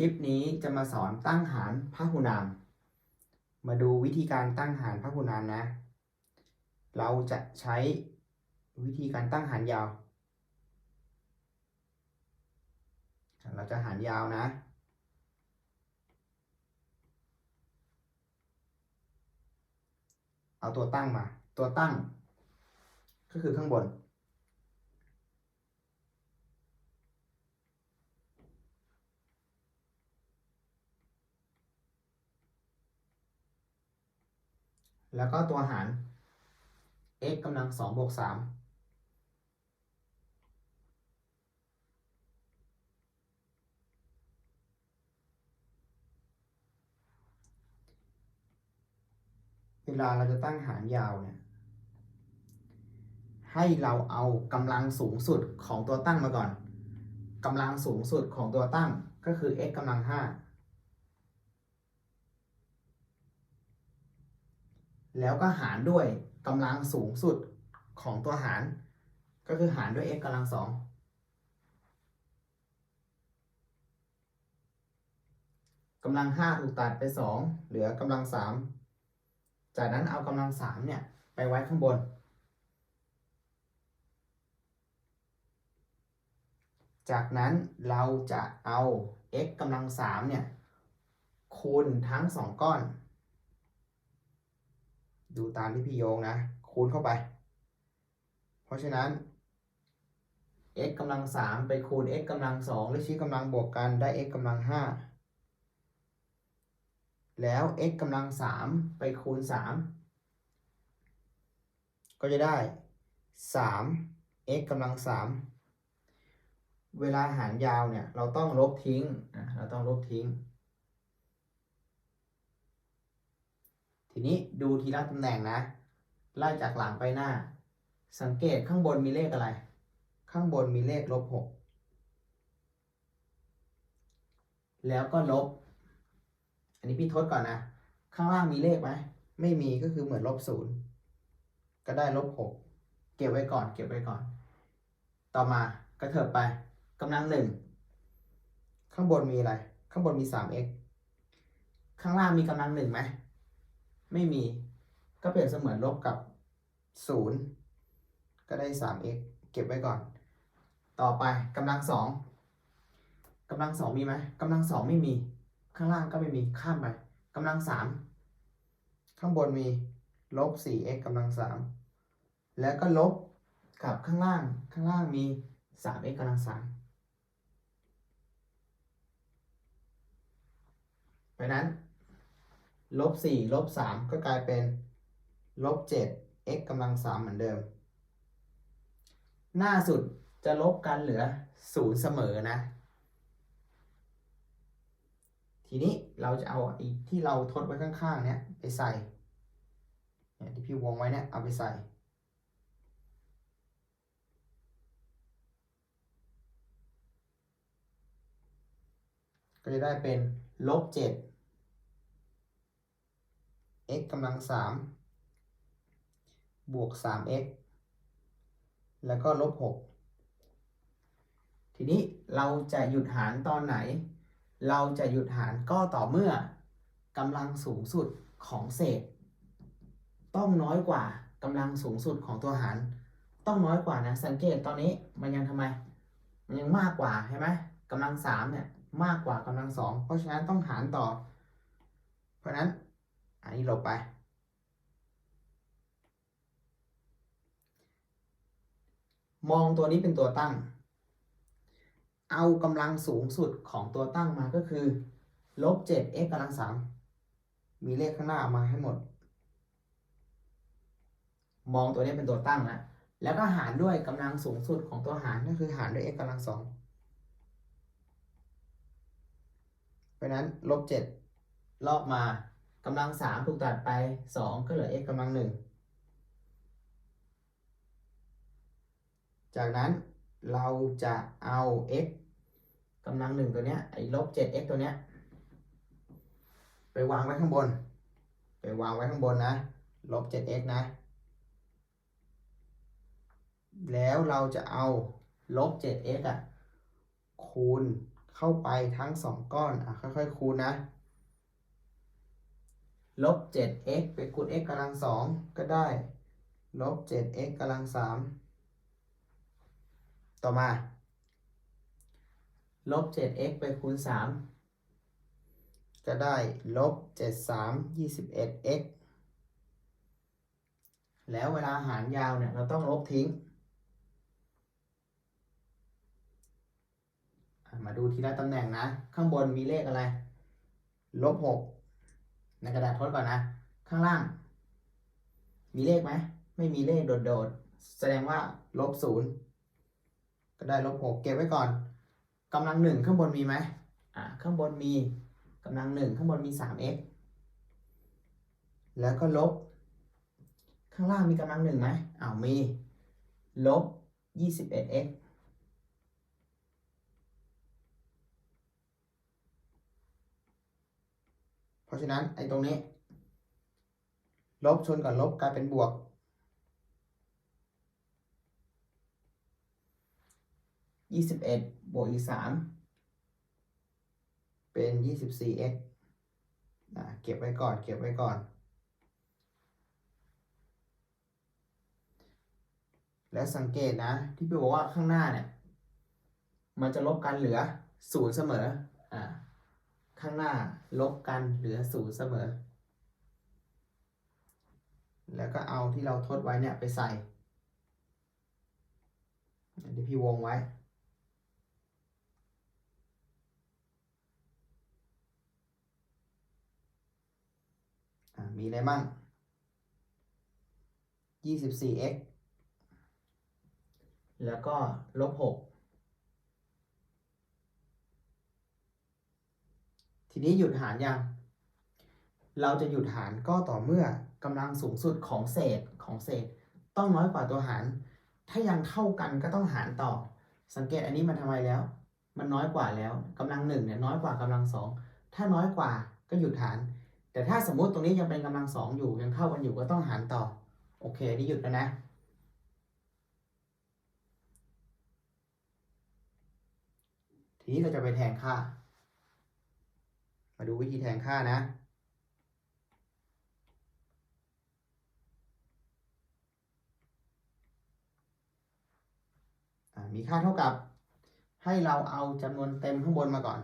คลิปนี้จะมาสอนตั้งหารพหุนาม มาดูวิธีการตั้งหารพหุนามนะ เราจะใช้วิธีการตั้งหารยาว เราจะหารยาวนะ เอาตัวตั้งมา ตัวตั้ง ก็คือข้างบน แล้วก็ตัวหาร x กำลังสองบวกสามเวลาเราจะตั้งหารยาวเนี่ย ให้เราเอากำลังสูงสุดของตัวตั้งมาก่อนกำลังสูงสุดของตัวตั้งก็คือ x กำลังห้า แล้วก็หารด้วยกำลังสูงสุดของตัวหาร ก็คือหารด้วย x กำลังสองกำลังห้าถูกตัดไปสองเหลือกำลังสามจากนั้นเอากำลังสามเนี่ยไปไว้ข้างบน จากนั้นเราจะเอา x กำลังสามเนี่ยคูณทั้งสองก้อน ดูตามที่พี่โยงนะ คูณเข้าไป เพราะฉะนั้น x กำลังสามไปคูณ x กำลังสองและชี้กำลังบวกกันได้ x กำลังห้าแล้ว x กำลังสามไปคูณสามก็จะได้สาม x กำลังสามเวลาหารยาวเนี่ย เราต้องลบทิ้งอะเราต้องลบทิ้ง ทีนี้ดูทีละตำแหน่งนะ ไล่จากหลังไปหน้า สังเกตข้างบนมีเลขอะไร ข้างบนมีเลขลบหกแล้วก็ลบ อันนี้พี่ทดก่อนนะ ข้างล่างมีเลขไหม ไม่มีก็คือเหมือนลบศูนย์ก็ได้ลบหกเก็บไว้ก่อน เก็บไว้ก่อน ต่อมากระเถิบไปกำลังหนึ่งข้างบนมีอะไร ข้างบนมี 3x ข้างล่างมีกำลังหนึ่งไหม ไม่มี ก็เปรียบเสมือนลบกับ 0 ก็ได้ 3x เก็บไว้ก่อน ต่อไปกำลังสองกำลังสองมีไหมกำลังสองไม่มี ข้างล่างก็ไม่มีข้ามไปกำลังสามข้างบนมีลบ 4x กำลังสามแล้วก็ลบกับข้างล่างข้างล่างมี 3x กำลังสามเพราะนั้น ลบสี่ลบสามก็กลายเป็นลบเจ็ด x กำลังสามเหมือนเดิม หน้าสุดจะลบกันเหลือศูนย์เสมอนะ ทีนี้เราจะเอาไอ้ที่เราทดไว้ข้างๆ เนี้ยไปใส่เนี่ยที่พี่วงไว้เนี่ยเอาไปใส่ ก็จะได้เป็นลบเจ็ด x กำลังสามบวกสาม x แล้วก็ลบหกทีนี้เราจะหยุดหารตอนไหน เราจะหยุดหารก็ต่อเมื่อกำลังสูงสุดของเศษ ต้องน้อยกว่ากำลังสูงสุดของตัวหาร ต้องน้อยกว่านะ สังเกตตอนนี้มันยังทำไม มันยังมากกว่าใช่ไหมกำลังสามเนี่ยมากกว่ากำลังสองเพราะฉะนั้นต้องหารต่อ เพราะฉะนั้น อันนี้ลบไป มองตัวนี้เป็นตัวตั้ง เอากำลังสูงสุดของตัวตั้งมาก็คือลบเจ็ด x กำลังสามมีเลขข้างหน้ามาให้หมด มองตัวนี้เป็นตัวตั้งนะแล้วก็หารด้วยกำลังสูงสุดของตัวหารก็คือหารด้วย x กำลังสองเพราะนั้นลบเจ็ดลอกมา กำลังสามถูกตัดไปสองก็เหลือ x กำลังหนึ่งจากนั้นเราจะเอา x กำลังหนึ่งตัวเนี้ยไอ้ลบเจ็ด x ตัวเนี้ยไปวางไว้ข้างบน ไปวางไว้ข้างบนนะลบเจ็ด x นะ แล้วเราจะเอาลบเจ็ด x อะคูณเข้าไปทั้งสองก้อนอะค่อยๆคูณนะ ลบ 7x ไปคูณ x กำลังสองก็ได้ลบ 7x กำลังสามต่อมาลบ 7x ไปคูณ3ก็ได้ลบ 73 21x แล้วเวลาหารยาวเนี่ย เราต้องลบทิ้ง มาดูทีละตำแหน่งนะ ข้างบนมีเลขอะไร ลบ 6 ในกระดาษทดก่อนนะ ข้างล่าง มีเลขไหม ไม่มีเลขโดดๆ แสดงว่าลบ0ก็ได้ลบ6เก็บไว้ก่อนกำลังหนึ่งข้างบนมีไหมอ่าข้างบนมีกำลังหนึ่งข้างบนมี 3x แล้วก็ลบ ข้างล่างมีกำลังหนึ่งไหมอ้าวมี ลบ 21x เพราะฉะนั้นไอ้ตรงนี้ ลบชนกับลบกลายเป็นบวก ยี่สิบเอ็ดบวกอีกสามเป็นยี่สิบสี่ x อะเก็บไว้ก่อน เก็บไว้ก่อน แล้วสังเกตนะ ที่พี่บอกว่าข้างหน้าเนี่ย มันจะลบกันเหลือศูนย์เสมอ อ่า ข้างหน้าลบกันเหลือศูนย์เสมอ แล้วก็เอาที่เราทดไว้เนี่ยไปใส่เดี๋ยวพี่วงไว้ มีอะไรบ้าง 24x แล้วก็ลบ6 ทีนี้หยุดหารยัง เราจะหยุดหารก็ต่อเมื่อกำลังสูงสุดของเศษของเศษ ต้องน้อยกว่าตัวหาร ถ้ายังเท่ากันก็ต้องหารต่อ สังเกตอันนี้มันทำไมแล้ว มันน้อยกว่าแล้วกำลังหนึ่งเนี่ยน้อยกว่ากำลังสองถ้าน้อยกว่าก็หยุดหาร แต่ถ้าสมมุติตรงนี้ยังเป็นกำลังสองอยู่ยังเท่ากันอยู่ก็ต้องหารต่อ โอเคนี่หยุดแล้วนะทีนี้เราจะไปแทนค่า มาดูวิธีแทนค่านะ มีค่าเท่ากับ ให้เราเอาจำนวนเต็มข้างบนมาก่อน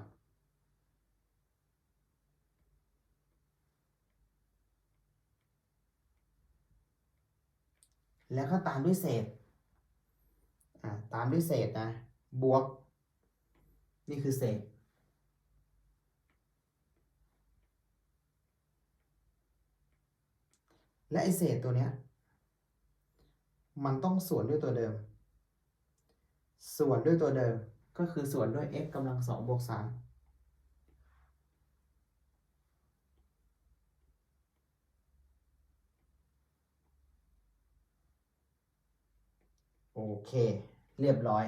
แล้วก็ตามด้วยเศษ ตามด้วยเศษนะ บวก นี่คือเศษ และไอเศษตัวเนี้ย มันต้องส่วนด้วยตัวเดิม ส่วนด้วยตัวเดิมก็คือส่วนด้วย x กำลังสองบวกสามโอเค เรียบร้อย